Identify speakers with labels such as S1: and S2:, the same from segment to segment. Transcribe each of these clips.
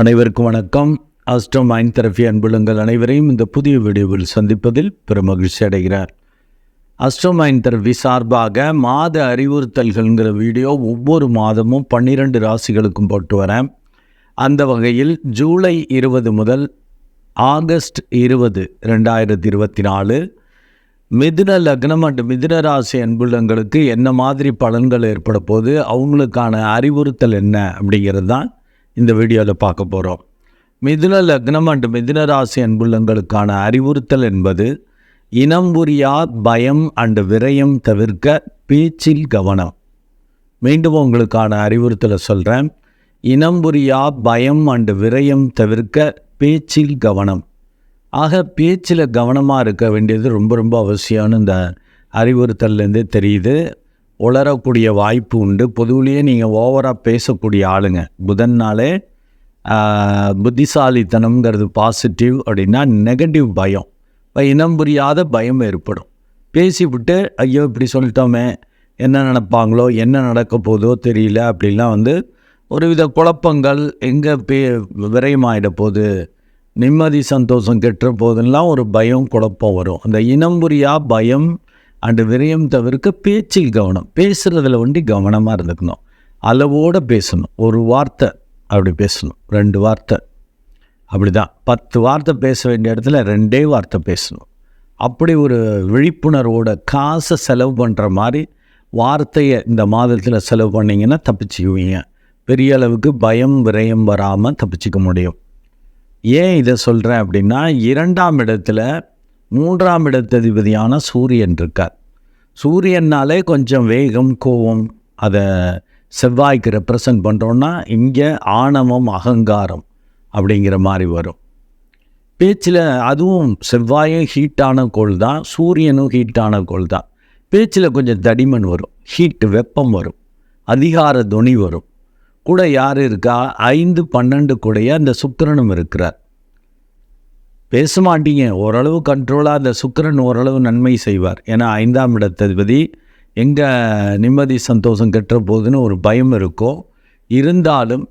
S1: அனைவருக்கும் வணக்கம். Astro mind therapy அன்புள்ளங்கள் அனைவரையும் இந்த புதிய வீடியோவில் சந்திப்பதில் பெரும் மகிழ்ச்சி அடைகிறார். அஸ்ட்ரோ மைண்ட் தெரபி சார்பாக மாத அறிவுறுத்தல்கள்ங்கிற வீடியோ ஒவ்வொரு மாதமும் பன்னிரெண்டு ராசிகளுக்கும் போட்டு வரேன். அந்த வகையில் ஜூலை இருபது முதல் ஆகஸ்ட் இருபது ரெண்டாயிரத்தி இருபத்தி நாலு மிதுன லக்னம் அண்ட் மிதுன ராசி அன்புள்ளங்களுக்கு என்ன மாதிரி பலன்கள் ஏற்பட போது அவங்களுக்கான அறிவுறுத்தல் என்ன? அப்படிங்கிறது தான் இந்த வீடியோவில் பார்க்க போகிறோம் மிதுன லக்னம் அண்ட் மிதுன ராசி அன்புள்ளங்களுக்கான அறிவுறுத்தல் என்பது இனம் புரியா பயம் அண்டு விரயம் தவிர்க்க பேச்சில் கவனம். மீண்டும் உங்களுக்கான அறிவுறுத்தலை சொல்கிறேன் இனம் புரியா பயம் அண்டு விரயம் தவிர்க்க பேச்சில் கவனம். ஆக பேச்சில் கவனமாக இருக்க வேண்டியது ரொம்ப ரொம்ப அவசியம்னு இந்த அறிவுறுத்தல்லேருந்தே தெரியுது. உளரக்கூடிய வாய்ப்பு உண்டு. பொதுவிலேயே நீங்கள் ஓவராக பேசக்கூடிய ஆளுங்க. புதன்னாலே புத்திசாலித்தனம்ங்கிறது பாசிட்டிவ் அப்படின்னா நெகட்டிவ் பயம். இப்போ இனம் புரியாத பயம் ஏற்படும். பேசிவிட்டு ஐயோ இப்படி சொல்லிட்டோமே என்ன நினப்பாங்களோ என்ன நடக்க போதோ தெரியல அப்படிலாம் வந்து ஒருவித குழப்பங்கள் எங்கே பே விரயமாயிட போகுது. நிம்மதி சந்தோஷம் கெட்டுற போதெல்லாம் ஒரு பயம் குழப்பம் வரும். அந்த இனம் புரியா பயம் அண்டு விரயம் தவிர்க்க பேச்சில் கவனம் பேசுகிறதுல ஒண்டி கவனமாக இருந்துக்கணும். அளவோடு பேசணும். ஒரு வார்த்தை அப்படி பேசணும். ரெண்டு வார்த்தை. அப்படி தான் பத்து வார்த்தை பேச வேண்டிய இடத்துல ரெண்டே வார்த்தை பேசணும். அப்படி ஒரு விழிப்புணர்வோட காசை செலவு பண்ணுற மாதிரி வார்த்தையை இந்த மாதத்தில் செலவு பண்ணிங்கன்னா தப்பிச்சுக்குவீங்க. பெரிய அளவுக்கு பயம் விரயம் வராமல் தப்பிச்சுக்க முடியும். ஏன் இதை சொல்கிறேன் அப்படின்னா இரண்டாம் இடத்துல மூன்றாம் இடத்ததிபதியான சூரியன் இருக்கார். சூரியன்னாலே கொஞ்சம் வேகம் கோவம் அதை செவ்வாய்க்கு ரெப்ரசன்ட் பண்ணுறோன்னா இங்கே ஆணவம் அகங்காரம் அப்படிங்கிற மாதிரி வரும். பேச்சில் அதுவும் செவ்வாயும் ஹீட்டான கோள் தான் சூரியனும் ஹீட்டான கோள் தான். பேச்சில் கொஞ்சம் தடிமன் வரும் ஹீட் வெப்பம் வரும் அதிகார துணி வரும். கூட யார் இருக்கா? ஐந்து பன்னெண்டு கூடைய அந்த சுக்கரனும் இருக்கிறார். பேச மாட்டீங்க ஓரளவு கண்ட்ரோலாக அந்த சுக்கிரன் ஓரளவு நன்மை செய்வார். ஏன்னா ஐந்தாம் இடத்ததிபதி எங்கே நிம்மதி சந்தோஷம் கெட்ட போகுதுன்னு ஒரு பயம் இருக்கும் இருந்தாலும்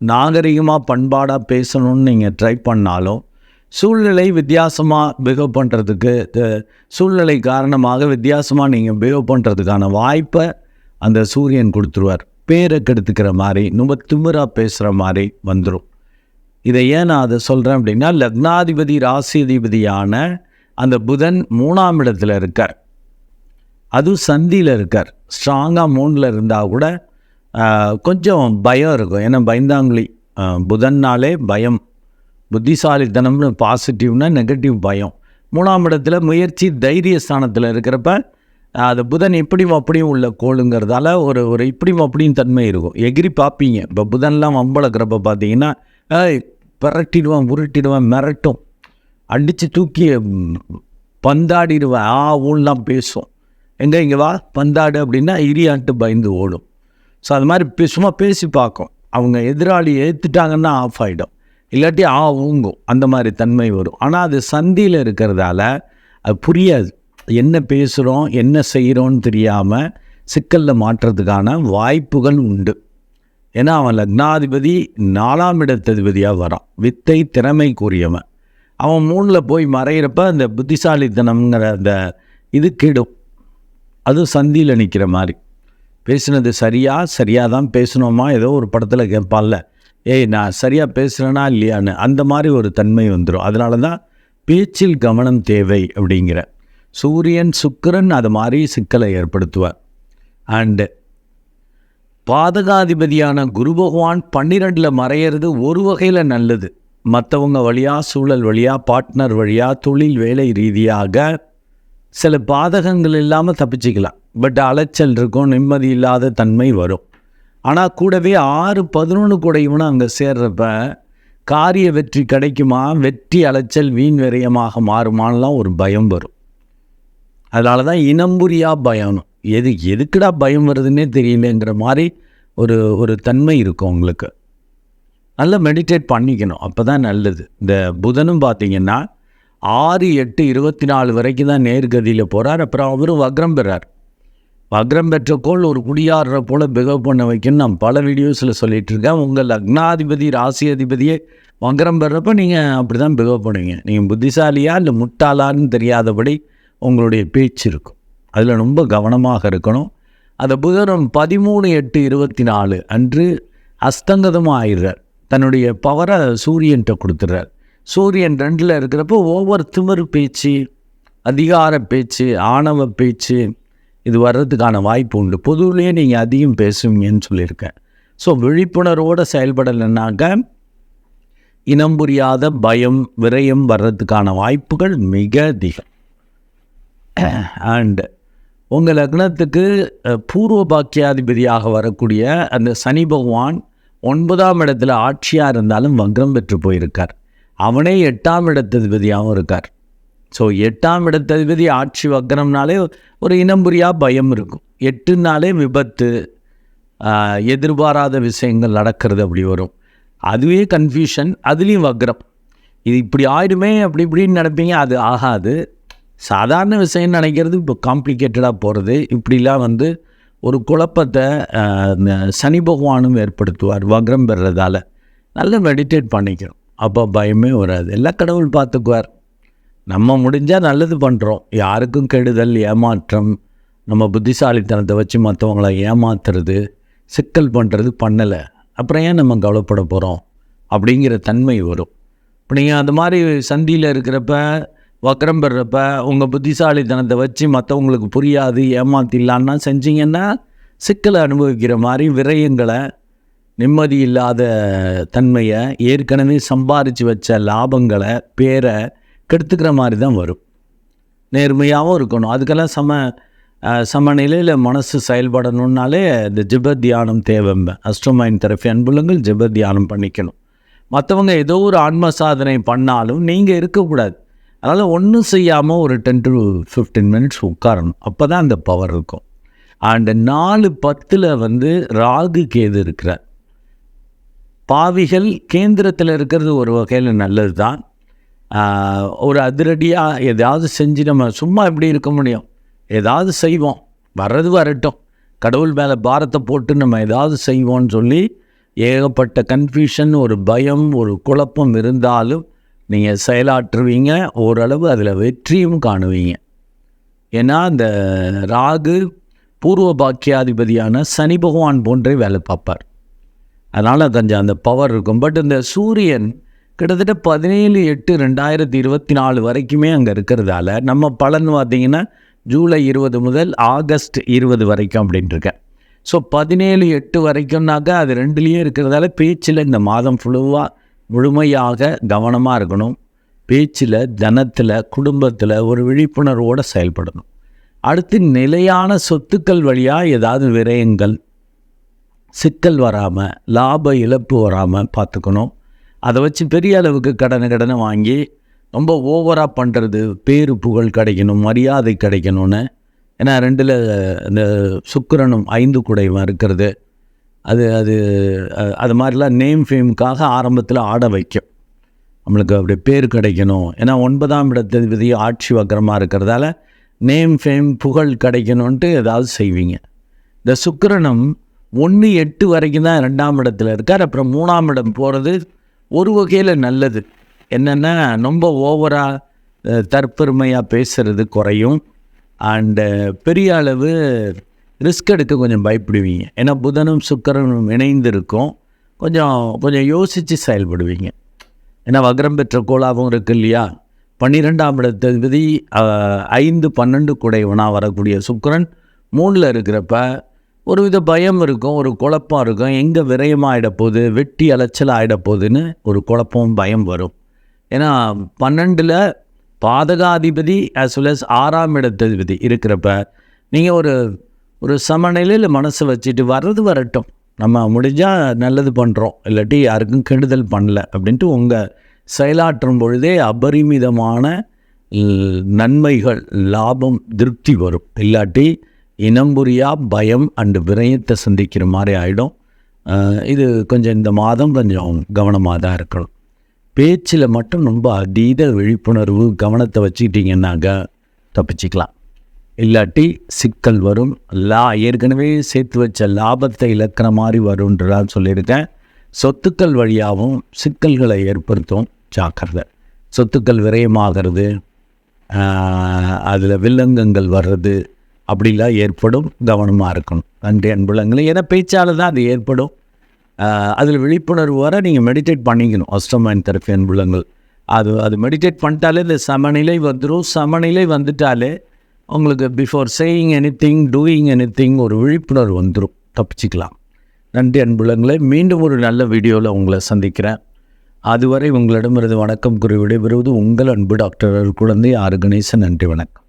S1: நாகரிகமாக பண்பாடாக பேசணும்னு நீங்கள் ட்ரை பண்ணாலும் சூழ்நிலை வித்தியாசமாக பிஹேவ் பண்ணுறதுக்கு சூழ்நிலை காரணமாக வித்தியாசமாக நீங்கள் பிஹேவ் பண்ணுறதுக்கான வாய்ப்பை அந்த சூரியன் கொடுத்துருவார். பேரை கெடுத்துக்கிற மாதிரி நம்ம திமிராக பேசுகிற மாதிரி வந்துடும் இதை ஏன் நான் அதை சொல்கிறேன் அப்படின்னா லக்னாதிபதி ராசிதிபதியான அந்த புதன் மூணாம் இடத்துல இருக்கார். அதுவும் சந்தியில் இருக்கார். ஸ்ட்ராங்காக மூணில் இருந்தால் கூட கொஞ்சம் பயம் இருக்கும். ஏன்னா பயந்தாங்குழி புதன்னாலே பயம். புத்திசாலித்தனம்னு பாசிட்டிவ்னா நெகட்டிவ் பயம். மூணாம் இடத்துல முயற்சி தைரிய ஸ்தானத்தில் இருக்கிறப்ப அது புதன் எப்படியும் அப்படியும் உள்ள கோளுங்கிறதால ஒரு ஒரு இப்படியும் அப்படியும் தன்மை இருக்கும். எகிரி பார்ப்பீங்க. இப்போ புதன்லாம் வம்பளக்கிறப்ப பார்த்தீங்கன்னா பிரட்டிடுவான் உருட்டிடுவான் மிரட்டும். அடித்து தூக்கி பந்தாடிடுவேன். ஆ ஊன்லாம் பேசும். எங்கே இங்கே வா பந்தாடு அப்படின்னா இரியான்ட்டு பயந்து ஓடும். ஸோ அது மாதிரி சும்மா பேசி பார்க்கும். அவங்க எதிராளி ஏற்றுட்டாங்கன்னா ஆஃப் ஆகிடும் இல்லாட்டி ஆ ஊங்கும். அந்த மாதிரி தன்மை வரும். ஆனால் அது சந்தியில் இருக்கிறதால அது புரியாது. என்ன பேசுகிறோம் என்ன செய்கிறோன்னு தெரியாமல் சிக்கலில் மாற்றுறதுக்கான வாய்ப்புகள் உண்டு. ஏன்னா அவன் லக்னாதிபதி நாலாம் இடத்ததிபதியாக வரான். வித்தை திறமைக்குரியவன். அவன் மூணில் போய் மறையிறப்ப அந்த புத்திசாலித்தனம்ங்கிற அந்த இது கெடும். அது சந்தியில் நிற்கிற மாதிரி. பேசுனது சரியா? சரியாக தான் பேசணுமா? ஏதோ ஒரு படத்தில் கேட்பான்ல. ஏய் நான் சரியாக பேசுகிறேனா இல்லையான்னு. அந்த மாதிரி ஒரு தன்மை வந்துடும் அதனால தான் பேச்சில் கவனம் தேவை அப்படிங்கிற. சூரியன் சுக்கிரன் அது மாதிரி சிக்கலை ஏற்படுத்துவார். அண்டு பாதகாதிபதியான குரு பகவான் பன்னிரெண்டில் மறையிறது ஒரு வகையில் நல்லது. மற்றவங்க வழியாக சூழல் வழியாக பார்ட்னர் வழியாக தொழில் வேலை ரீதியாக சில பாதகங்கள் இல்லாமல் தப்பிச்சுக்கலாம். பட் அலைச்சல் இருக்கும் நிம்மதி இல்லாத தன்மை வரும். ஆனால் கூடவே ஆறு பதினொன்று கூட இவனும் அங்கே சேர்றப்ப காரிய வெற்றி கிடைக்குமா? வெற்றி அலைச்சல் வீண் விரயமாக மாறுமான்லாம் ஒரு பயம் வரும். அதனால தான் இனம்புரியா பயம் எது எதுக்குடா பயம் வருதுன்னே தெரியலங்கிற மாதிரி ஒரு ஒரு தன்மை இருக்கும் உங்களுக்கு. நல்லா மெடிடேட் பண்ணிக்கணும். அப்போ தான் நல்லது. இந்த புதனும் பார்த்தீங்கன்னா ஆறு எட்டு இருபத்தி நாலு வரைக்கும் தான் நேர்கதியில் போகிறார் அப்புறம் அவரும் வக்ரம் பெறார். வக்ரம் பெற்ற கோள் ஒரு குடியாடுற போல் பிகவ் பண்ண வைக்கணும்னு நான் பல வீடியோஸில் சொல்லிகிட்டு இருக்கேன். உங்கள் லக்னாதிபதி ராசி அதிபதியே வக்ரம் பெறப்ப நீங்கள் அப்படி தான் பிகவ் பண்ணுவீங்க. நீங்கள் புத்திசாலியா இல்லை முட்டாளான்னு தெரியாதபடி உங்களுடைய பேச்சு இருக்கும். அதில் ரொம்ப கவனமாக இருக்கணும். அந்த புதனம் பதிமூணு எட்டு இருபத்தி நாலு அன்று அஸ்தங்கதமாக ஆயிடுறார் தன்னுடைய பவரை சூரியன்கிட்ட கொடுத்துட்றார். சூரியன் ரெண்டில் இருக்கிறப்போ ஒவ்வொரு திமிர் பேச்சு அதிகார பேச்சு ஆணவ பேச்சு இது வர்றதுக்கான வாய்ப்பு உண்டு. பொதுவிலேயே நீங்கள் அதிகம் பேசுவீங்கன்னு சொல்லியிருக்கேன். ஸோ விழிப்புணர்வோடு செயல்படலைன்னாக்க இனம் புரியாத பயம் விரயம் வர்றதுக்கான வாய்ப்புகள் மிக அதிகம். அண்டு உங்கள் லக்னத்துக்கு பூர்வ பாக்கியாதிபதியாக வரக்கூடிய அந்த சனி பகவான் ஒன்பதாம் இடத்துல ஆட்சியாக இருந்தாலும் வக்ரம் பெற்று போயிருக்கார். அவனே எட்டாம் இடத்ததிபதியாகவும் இருக்கார். ஸோ எட்டாம் இடத்ததிபதி ஆட்சி வக்ரம்னாலே ஒரு இனம் புரியா பயம் இருக்கும். எட்டுனாலே விபத்து எதிர்பாராத விஷயங்கள் நடக்கிறது அப்படி வரும். அதுவே கன்ஃபியூஷன் அதுலேயும் வக்ரம். இது இப்படி ஆயிடுமே அப்படி இப்படின்னு நினைப்பீங்க அது ஆகாது. சாதாரண விஷயம்னு நினைக்கிறது இப்போ காம்ப்ளிகேட்டடாக போகிறது இப்படிலாம் வந்து ஒரு குழப்பத்தை சனி பகவானும் ஏற்படுத்துவார் வக்ரம் பெறதால். நல்லா மெடிடேட் பண்ணிக்கிறோம். அப்போ பயமே வராது. எல்லாம் கடவுள் பார்த்துக்குவார். நம்ம முடிஞ்சால் நல்லது பண்ணுறோம் யாருக்கும் கெடுதல் ஏமாற்றம் நம்ம புத்திசாலித்தனத்தை வச்சு மற்றவங்கள ஏமாத்துறது சிக்கல் பண்ணுறது பண்ணலை. அப்புறம் ஏன் நம்ம கவலைப்பட போகிறோம் அப்படிங்கிற தன்மை வரும். இப்போ நீங்கள் அந்த மாதிரி சந்தியில் இருக்கிறப்ப வக்கரம் பெறப்ப உங்கள் புத்திசாலித்தனத்தை வச்சு மற்றவங்களுக்கு புரியாது ஏமாத்திடலான்னா செஞ்சீங்கன்னா சிக்கலை அனுபவிக்கிற மாதிரி விரயங்களை நிம்மதி இல்லாத தன்மையை ஏற்கனவே சம்பாரித்து வச்ச லாபங்களை பேரை கெடுத்துக்கிற மாதிரி தான் வரும். நேர்மையாகவும் இருக்கணும். அதுக்கெல்லாம் சம சமநிலையில் மனசு செயல்படணுன்னாலே இந்த ஜிப தியானம் தேவைம்ப அஸ்ட்ரோமைன் தெரப்பி அன்புலங்கள் ஜிப தியானம் பண்ணிக்கணும். மற்றவங்க ஏதோ ஒரு ஆன்ம சாதனை பண்ணாலும் நீங்கள் இருக்கக்கூடாது. அதனால் ஒன்றும் செய்யாமல் ஒரு டென் டு ஃபிஃப்டீன் மினிட்ஸ் உட்காரணும். அப்போ தான் அந்த பவர் இருக்கும். அண்ட் நாலு பத்தில் வந்து ராகு கேது இருக்கிறார். பாவிகள் கேந்திரத்தில் இருக்கிறது ஒரு வகையில் நல்லது தான் ஒரு அதிரடியாக ஏதாவது செஞ்சு நம்ம சும்மா எப்படி இருக்க முடியும்? ஏதாவது செய்வோம். வர்றது வரட்டும். கடவுள் மேலே பாரத்தை போட்டு நம்ம ஏதாவது செய்வோம்னு சொல்லி ஏகப்பட்ட கன்ஃபியூஷன் ஒரு பயம் ஒரு குழப்பம் இருந்தாலும் நீங்கள் செயலாற்றுவீங்க ஓரளவு அதில் வெற்றியும் காணுவீங்க. ஏன்னா அந்த ராகு பூர்வ பாக்கியாதிபதியான சனி பகவான் போன்றே வேலை பார்ப்பார். அதனால் கொஞ்சம் அந்த பவர் இருக்கும். பட் இந்த சூரியன் கிட்டத்தட்ட பதினேழு எட்டு ரெண்டாயிரத்தி இருபத்தி நாலு வரைக்குமே அங்கே இருக்கிறதால நம்ம பலன் பார்த்தீங்கன்னா ஜூலை இருபது முதல் ஆகஸ்ட் இருபது வரைக்கும் அப்படின்ட்டு இருக்கேன் ஸோ பதினேழு எட்டு வரைக்கும்னாக்கா அது ரெண்டுலேயே இருக்கிறதால பேச்சில் இந்த மாதம் ஃபுல்லுவாக முழுமையாக கவனமாக இருக்கணும். பேச்சில் தனத்தில் குடும்பத்தில் ஒரு விழிப்புணர்வோடு செயல்படணும். அடுத்து நிலையான சொத்துக்கள் வழியாக ஏதாவது விரயங்கள். சிக்கல் வராமல் லாப இழப்பு வராமல் பார்த்துக்கணும். அதை வச்சு பெரிய அளவுக்கு கடனை கடனை வாங்கி ரொம்ப ஓவராக பண்ணுறது பேரு புகழ் கிடைக்கணும் மரியாதை கிடைக்கணும்னு. ஏன்னா ரெண்டில் இந்த சுக்கிரனும் ஐந்து குடைவன் இருக்கிறது. அது அது அது மாதிரிலாம் நேம் ஃபேமுக்காக ஆரம்பத்தில் ஆட வைக்கும். நம்மளுக்கு அப்படி பேர் கிடைக்கணும். ஏன்னா ஒன்பதாம் இடத்ததிபதி ஆட்சி வக்கரமாக இருக்கிறதால நேம் ஃபேம் புகழ் கிடைக்கணுன்ட்டு ஏதாவது செய்வீங்க. இந்த சுக்கரனும் ஒன்று எட்டு வரைக்கும் தான் ரெண்டாம் இடத்துல இருக்கார். அப்புறம் மூணாம் இடம் போகிறது ஒரு வகையில் நல்லது. என்னென்னா ரொம்ப ஓவராக தற்பெருமையாக பேசுகிறது குறையும். அண்டு பெரிய அளவு ரிஸ்க் எடுக்க கொஞ்சம் பயப்படுவீங்க. ஏன்னா புதனும் சுக்கரனும் இணைந்திருக்கும். கொஞ்சம் கொஞ்சம் யோசித்து செயல்படுவீங்க. ஏன்னா வக்ரம் பெற்ற கோலாவும் இருக்குது இல்லையா? பன்னிரெண்டாம் இடத்ததிபதி ஐந்து பன்னெண்டு குடைவனாக வரக்கூடிய சுக்கிரன் மூணில் இருக்கிறப்ப ஒரு வித பயம் இருக்கும் ஒரு குழப்பம் இருக்கும். எங்கே விரயமாக ஆகிடப்போகுது வெட்டி அலைச்சல் ஆகிடப்போகுதுன்னு ஒரு குழப்பம் பயம் வரும். ஏன்னா பன்னெண்டில் பாதகாதிபதி அஸ் வெல் அஸ் ஆறாம் இடத்ததிபதி இருக்கிறப்ப நீங்கள் ஒரு ஒரு சமநிலையில் மனசை வச்சுட்டு வர்றது வரட்டும். நம்ம முடிஞ்சால் நல்லது பண்ணுறோம் இல்லாட்டி யாருக்கும் கெடுதல் பண்ணல அப்படின்ட்டு உங்கள் செயலாற்றும் பொழுதே அபரிமிதமான நன்மைகள் லாபம் திருப்தி வரும். இல்லாட்டி இனம்புரியா பயம் அண்டு விரயத்தை சந்திக்கிற மாதிரி ஆகிடும் இது கொஞ்சம் இந்த மாதம் கொஞ்சம் கவனமாக தான் இருக்கணும். பேச்சில் மட்டும் ரொம்ப அதீத விழிப்புணர்வு கவனத்தை வச்சுக்கிட்டிங்கன்னாக்க தப்பிச்சிக்கலாம். இல்லாட்டி சிக்கல் வரும். லா ஏற்கனவே சேர்த்து வச்ச லாபத்தை இழக்கிற மாதிரி வரும்ன்றதான் சொல்லியிருக்கேன். சொத்துக்கள் வழியாகவும் சிக்கல்களை ஏற்படுத்தும். ஜாக்கிரதை. சொத்துக்கள் விரயமாகிறது. அதில் வில்லங்கங்கள் வர்றது. அப்படிலாம் ஏற்படும். கவனமாக இருக்கணும். நன்றி அன்புலங்களை ஏன்னா பேச்சால் தான் அது ஏற்படும். அதில் விழிப்புணர்வு வர நீங்கள் மெடிடேட் பண்ணிக்கணும். அஸ்டமைன் தெரப்பி அன்புலங்கள் அது அது மெடிடேட் பண்ணிட்டாலே இந்த சமநிலை வந்துடும் சமநிலை வந்துட்டாலே உங்களுக்கு before saying anything doing anything ஒரு விழிப்புணர்வு வந்துடும் தப்பிச்சிக்கலாம். நன்றி அன்புலங்களை மீண்டும் ஒரு நல்ல வீடியோவில் உங்களை சந்திக்கிறேன். அதுவரை உங்களிடமிருந்து வணக்கம் கூறி விடைபெறுவது உங்கள் அன்பு டாக்டர் குழந்தை ஆறு கணேசன் நன்றி வணக்கம்.